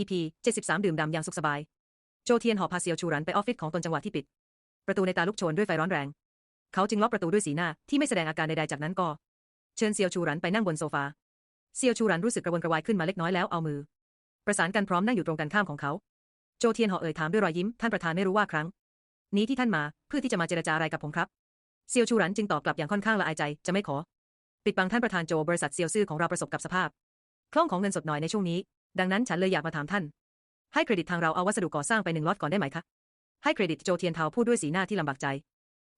EP 73 ดื่มด่ำอย่างสุขสบาย โจเทียนหอพาเซียวชูรันไปออฟฟิศของตนจังหวะที่ปิด ประตูในตาลุกโชนด้วยไฟร้อนแรง เขาจึงล็อกประตูด้วยสีหน้าที่ไม่แสดงอาการใดๆจากนั้นก็ เชิญเซียวชูรันไปนั่งบนโซฟา เซียวชูรันรู้สึกกระวนกระวายขึ้นมาเล็กน้อยแล้วเอามือ ประสานกันพร้อมนั่งอยู่ตรงกันข้ามของเขา โจเทียนหอเอ่ยถามด้วยรอยยิ้มท่านประธานไม่รู้ว่าครั้ง นี้ที่ท่านมาเพื่อที่จะมาเจรจาอะไรกับผมครับ เซียวชูรันจึงตอบกลับอย่างค่อนข้างละอายใจจะไม่ขอ ปิดบังท่านประธานโจบริษัทเซียวซื่อของเราประสบกับสภาพคล่องของเงินสดหน่อยในช่วงนี้ ดังนั้นฉันเลยอยากมาถามท่าน ให้เครดิตทางเราเอาวัสดุก่อสร้างไปหนึ่งล็อตก่อนได้ไหมคะ ให้เครดิตโจเทียนเทาพูดด้วยสีหน้าที่ลำบากใจ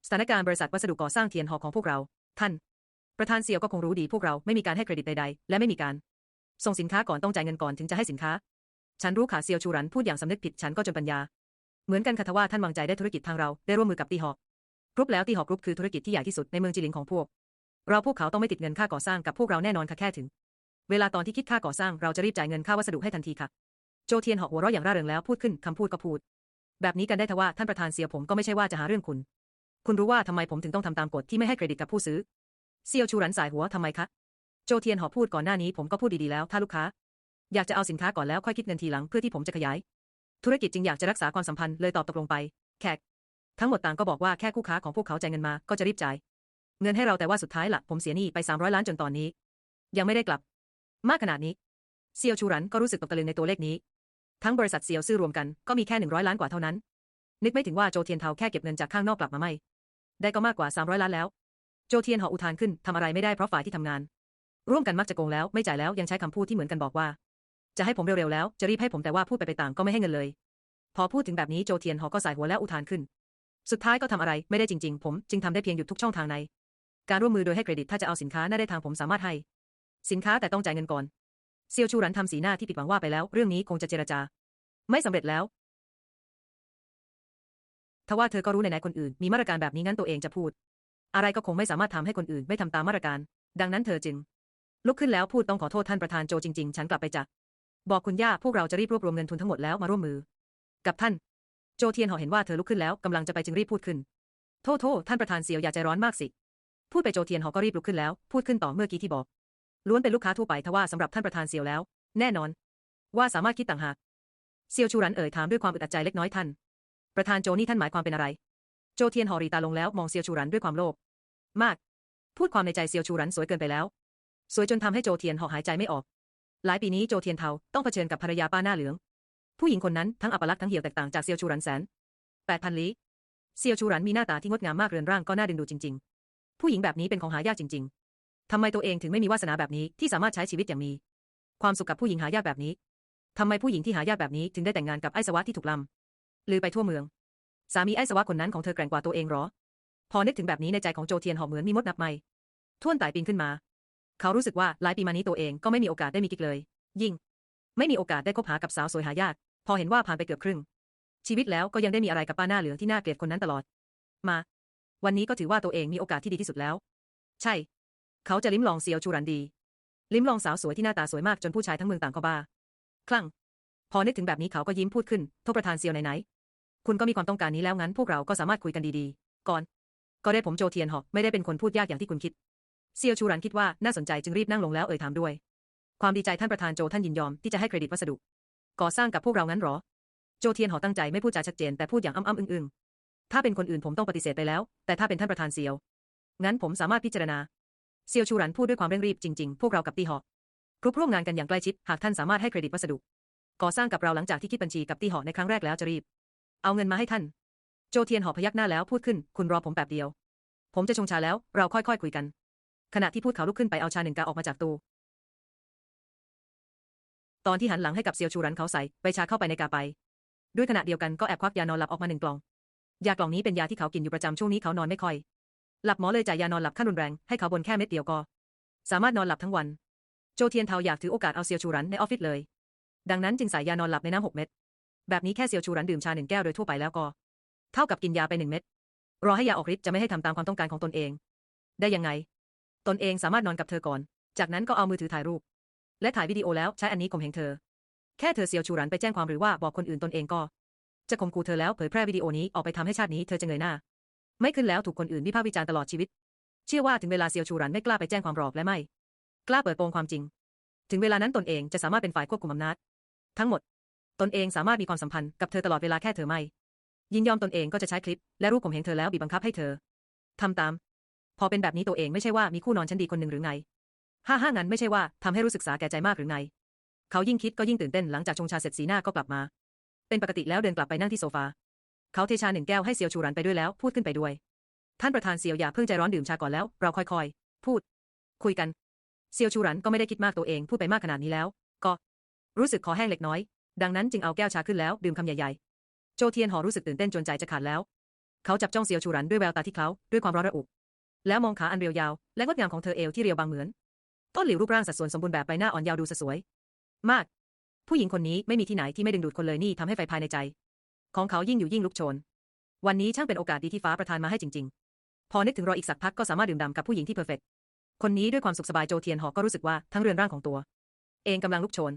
สถานการณ์บริษัทวัสดุก่อสร้างเทียนหอของพวกเรา ท่าน ประธานเซียวก็คงรู้ดีพวกเราไม่มีการให้เครดิตใดๆ และไม่มีการ ส่งสินค้าก่อนต้องจ่ายเงินก่อนถึงจะให้สินค้า ฉันรู้ค่ะเซียวชูรันพูดอย่างสำนึกผิดฉันก็จนปัญญา เหมือนกันค่ะทว่าท่านวางใจได้ธุรกิจทางเราได้ร่วมมือกับตีหอกรุ๊ปแล้วตีหอกรุ๊ปคือธุรกิจที่ใหญ่ที่สุดในเมืองจิหลิงของพวก เราพวกเขาต้องไม่ติดเงินค่าก่อสร้างกับพวกเราแน่นอนค่ะแค่ถึง เวลาตอนที่คิดค่าก่อสร้างเราจะรีบจ่ายเงินค่าวัสดุให้ทันทีค่ะ โจเทียนหอกหัวเราะอย่างร่าเริงแล้วพูดขึ้นคำพูดก็พูด แบบนี้กันได้ทว่าท่านประธานเสียผมก็ไม่ใช่ว่าจะหาเรื่องคุณ คุณรู้ว่าทำไมผมถึงต้องทำตามกฎที่ไม่ให้เครดิตกับผู้ซื้อเซียวชูรันสายหัวทำไมคะโจเทียนหอพูดก่อนหน้านี้ผมก็พูดดีๆแล้ว ถ้าลูกค้า อยากจะเอาสินค้าก่อนแล้วค่อยคิดเงินทีหลังเพื่อที่ผมจะขยาย ธุรกิจจึงอยากจะรักษาความสัมพันธ์เลยตอบตกลงไป แขก ทั้งหมดต่างก็บอกว่าแค่คู่ค้าของพวกเขาจ่ายเงินมาก็จะรีบจ่าย เงินให้เราแต่ว่าสุดท้ายละผมเสียหนี้ไป300ล้านจนตอนนี้ ยังไม่ได้กลับ มากขนาดนี้เซียวชูรันก็รู้สึกตกตะลึงในตัวเลขนี้ ทั้งบริษัทเซียวซื่อรวมกันก็มีแค่100ล้านกว่าเท่านั้น นึกไม่ถึงว่าโจเทียนเทาแค่เก็บเงินจากข้างนอกกลับมาไม่ ได้ก็มากกว่า300ล้านแล้ว โจเทียนหออุทานขึ้นทำอะไรไม่ได้เพราะฝ่ายที่ทำงาน ร่วมกันมักจะโกงแล้วไม่จ่ายแล้วยังใช้คำพูดที่เหมือนกันบอกว่า จะให้ผมเร็วๆแล้วจะรีบให้ผมแต่ว่าพูดไปไปต่างก็ไม่ให้เงินเลย พอพูดถึงแบบนี้โจเทียนหอก็สายหัวแล้วอุทานขึ้น สุดท้ายก็ทำอะไรไม่ได้จริง ๆ ผมจึงทำได้เพียงหยุดทุกช่องทางใน การร่วมมือโดยให้เครดิตถ้าจะเอาสินค้าน่าได้ทางผมสามารถให้ สินค้าแต่ต้องจ่ายเงินก่อน เซียวชูรันทำสีหน้าที่ผิดหวังว่าไปแล้ว เรื่องนี้คงจะเจรจา ไม่สำเร็จแล้วทว่าเธอก็รู้ในไหนคนอื่นมีมาตรการแบบนี้งั้นตัวเองจะพูด อะไรก็คงไม่สามารถทำให้คนอื่นไม่ทำตามมาตรการ ดังนั้นเธอจึง ลุกขึ้นแล้วพูดต้องขอโทษท่านประธานโจจริง ๆ ฉันกลับไปจะบอกคุณย่าพวกเราจะรีบรวบรวมเงินทุนทั้งหมดแล้วมาร่วมมือ กับท่าน โจเทียนหอเห็นว่าเธอลุกขึ้นแล้วกำลังจะไปจึงรีบพูดขึ้น โทษโทษท่านประธานเสียวอย่าใจร้อนมากสิ พูดไปโจเทียนหอก็รีบลุกขึ้นแล้ว พูดขึ้นต่อเมื่อกี้ที่บอก ล้วนเป็นลูกค้าทั่วไปทว่าสำหรับท่านประธานเสียวแล้ว แน่นอน ว่าสามารถคิดต่างหากเซียวชูรันเอ่ยถามด้วยความอึดอัดใจเล็กน้อยท่าน ประธานโจนี่ท่านหมายความเป็นอะไร โจเทียนหอรีตาลงแล้วมองเซียวชูรันด้วยความโลภมาก พูดความในใจเซียวชูรันสวยเกินไปแล้ว สวยจนทำให้โจเทียนหอหายใจไม่ออก หลายปีนี้โจเทียนเทาต้องเผชิญกับภรรยาป้าหน้าเหลือง ผู้หญิงคนนั้นทั้งอัปลักษณ์ทั้งเหี่ยวแตกต่างจากเซียวชูรันแสนแปดพันลี้เซียวชูรันมีหน้าตาที่งดงามมากเรือนร่างก็น่าดึงดูจริง ๆ ผู้หญิงแบบนี้เป็นของหายากจริงๆ ทำไมตัวเองถึงไม่มีวาสนาแบบนี้ที่สามารถใช้ชีวิตอย่างมี ความสุขกับผู้หญิงหายากแบบนี้ทำไมผู้หญิงที่หายากแบบนี้ ถึงได้แต่งงานกับไอ้สวะที่ถูกลำลือไปทั่วเมือง สามีไอ้สวะคนนั้นของเธอแกร่งกว่าตัวเองหรอ พอนึกถึงแบบนี้ในใจของโจเทียนหอมเหมือนมีมดนับไม่ท่วนไต่ปีนขึ้นมา เขารู้สึกว่าหลายปีมานี้ตัวเองก็ไม่มีโอกาสได้มีกิ๊กเลย ยิ่ง ไม่มีโอกาสได้คบหากับสาวสวยหายาก พอเห็นว่าผ่านไปเกือบครึ่ง ชีวิตแล้วก็ยังได้มีอะไรกับป้าหน้าเหลืองที่น่าเกลียดคนนั้นตลอด มา วันนี้ก็ถือว่าตัวเองมีโอกาสที่ดีที่สุดแล้ว ใช่ เขาจะลิ้มลองเซียวชูรันดี ลิ้มลองสาวสวยที่หน้าตาสวยมากจนผู้ชายทั้งเมืองต่างก็บ้าคลั่ง พอนึกถึงแบบนี้เขาก็ยิ้มพูดขึ้นโทษประธานเซียวไหนๆคุณก็มีความต้องการนี้แล้วงั้นพวกเราก็สามารถคุยกันดีๆ ก่อน ก็ได้ผมโจเทียนหอกไม่ได้เป็นคนพูดยากอย่างที่คุณคิด เซียวชูรันคิดว่าน่าสนใจจึงรีบนั่งลงแล้วเอ่ยถามด้วย ความดีใจท่านประธานโจท่านยินยอมที่จะให้เครดิตวัสดุ ก่อสร้างกับพวกเรางั้นหรอ โจเทียนหอตั้งใจไม่พูดจาชัดเจนแต่พูดอย่างอ้ำๆอึ้งๆถ้าเป็นคนอื่นผมต้องปฏิเสธไปแล้ว แต่ถ้าเป็นท่านประธานเซียว งั้นผมสามารถพิจารณา เซียวชูรันพูดด้วยความเร่งรีบจริง ๆ พวกเรากับตีหอกครุบร่วมงานกันอย่างใกล้ชิด หากท่านสามารถให้เครดิตวัสดุ ก่อสร้างกับเราหลังจากที่คิดบัญชีกับตีหอกในครั้งแรกแล้วจะรีบ เอาเงินมาให้ท่าน โจเทียนหอพยักหน้าแล้วพูดขึ้น คุณรอผมแป๊บเดียว ผมจะชงชาแล้วเราค่อยๆคุยกัน ขณะที่พูดเขาลุกขึ้นไปเอาชาหนึ่งกาออกมาจากตู้ตอนที่หันหลังให้กับเซียวชูรันเขาใส่ใบชาเข้าไปในกาไป ด้วยขณะเดียวกันก็แอบควักยานอนหลับออกมาหนึ่งกล่อง ยากล่องนี้เป็นยาที่เขากินอยู่ประจำช่วงนี้เขานอนไม่ค่อย หลับหมอเลยจ่ายยานอนหลับขั้นรุนแรงให้เขาบนแค่เม็ดเดียวก็ สามารถนอนหลับทั้งวัน โจเทียนเทาอยากถือโอกาสเอาเซียวชูรันในออฟฟิศเลย ดังนั้นจึงใส่ยานอนหลับในน้ำหกเม็ดแบบนี้แค่เซียวชูรันดื่มชาหนึ่งแก้วโดยทั่วไปแล้วก็ เท่ากับกินยาไปหนึ่งเม็ดรอให้ยาออกฤทธิ์จะไม่ให้ทำตามความต้องการของตนเอง ได้ยังไง ตนเองสามารถนอนกับเธอก่อน จากนั้นก็เอามือถือถ่ายรูป และถ่ายวิดีโอแล้วใช้อันนี้ข่มเหงเธอ แค่เธอเซียวชูรันไปแจ้งความหรือว่าบอกคนอื่นตนเองก็ จะข่มขู่เธอแล้วเผยแพร่วิดีโอนี้ออกไปทำให้ชาตินี้เธอจะเงยหน้า ไม่ขึ้นแล้วถูกคนอื่นวิพากษ์วิจารณ์ตลอดชีวิต เชื่อว่าถึงเวลาเซียวชูรันไม่กล้าไปแจ้งความหรอกและไม่ กล้าเปิดโปงความจริง ถึงเวลานั้นตนเองจะสามารถเป็นฝ่ายควบคุมอำนาจ ทั้งหมด ตนเองสามารถมีความสัมพันธ์กับเธอตลอดเวลาแค่เธอไม่ ยินยอมตนเองก็จะใช้คลิป และรูปผมเห็นเธอแล้วบีบบังคับให้เธอทำตาม พอเป็นแบบนี้ตัวเองไม่ใช่ว่ามีคู่นอนชั้นดีคนหนึ่งหรือไงห้าห้างั้นไม่ใช่ว่าทำให้รู้สึกสาแก่ใจมากหรือไง เขายิ่งคิดก็ยิ่งตื่นเต้นหลังจากชงชาเสร็จสีหน้าก็กลับมา เป็นปกติแล้วเดินกลับไปนั่งที่โซฟา เขาเทชาหนึ่งแก้วให้เซียวชูรันไปด้วยแล้ว พูดขึ้นไปด้วย ท่านประธานเซียวอย่าเพิ่งใจร้อนดื่มชาก่อนแล้ว เราค่อยๆ พูด คุยกัน เซียวชูรันก็ไม่ได้คิดมากตัวเองพูดไปมากขนาดนี้แล้ว ก็ รู้สึกคอแห้งเล็กน้อย ดังนั้นจึงเอาแก้วชาขึ้นแล้วดื่มคำใหญ่ๆ โจเทียนหอรู้สึกตื่นเต้นจนใจจะขาดแล้ว เขาจับจ้องเซียวชูรันด้วยแววตาที่เขาด้วยความร้อนระอุ แล้วมองขาอันเรียวยาว และงดงามของเธอเอวที่เรียวบางเหมือน ต้นหลิวรูปร่างสัดส่วนสมบูรณ์แบบใบหน้าอ่อนเยาว์ดูสะสวย มาก ผู้หญิงคนนี้ไม่มีที่ไหนที่ไม่ดึงดูดคนเลยนี่ทำให้ไฟภายในใจ ของเขายิ่งอยู่ยิ่งลุกโชน วันนี้ช่างเป็นโอกาสดีที่ฟ้าประทานมาให้จริง ๆ พอนึกถึงรออีกสักพักก็สามารถดื่มด่ำกับผู้หญิงที่เพอร์เฟกต์คนนี้ด้วยความสุขสบายโจเทียนหอก็รู้สึกว่าทั้งเรือนร่างของตัว เองกำลังลุกโชน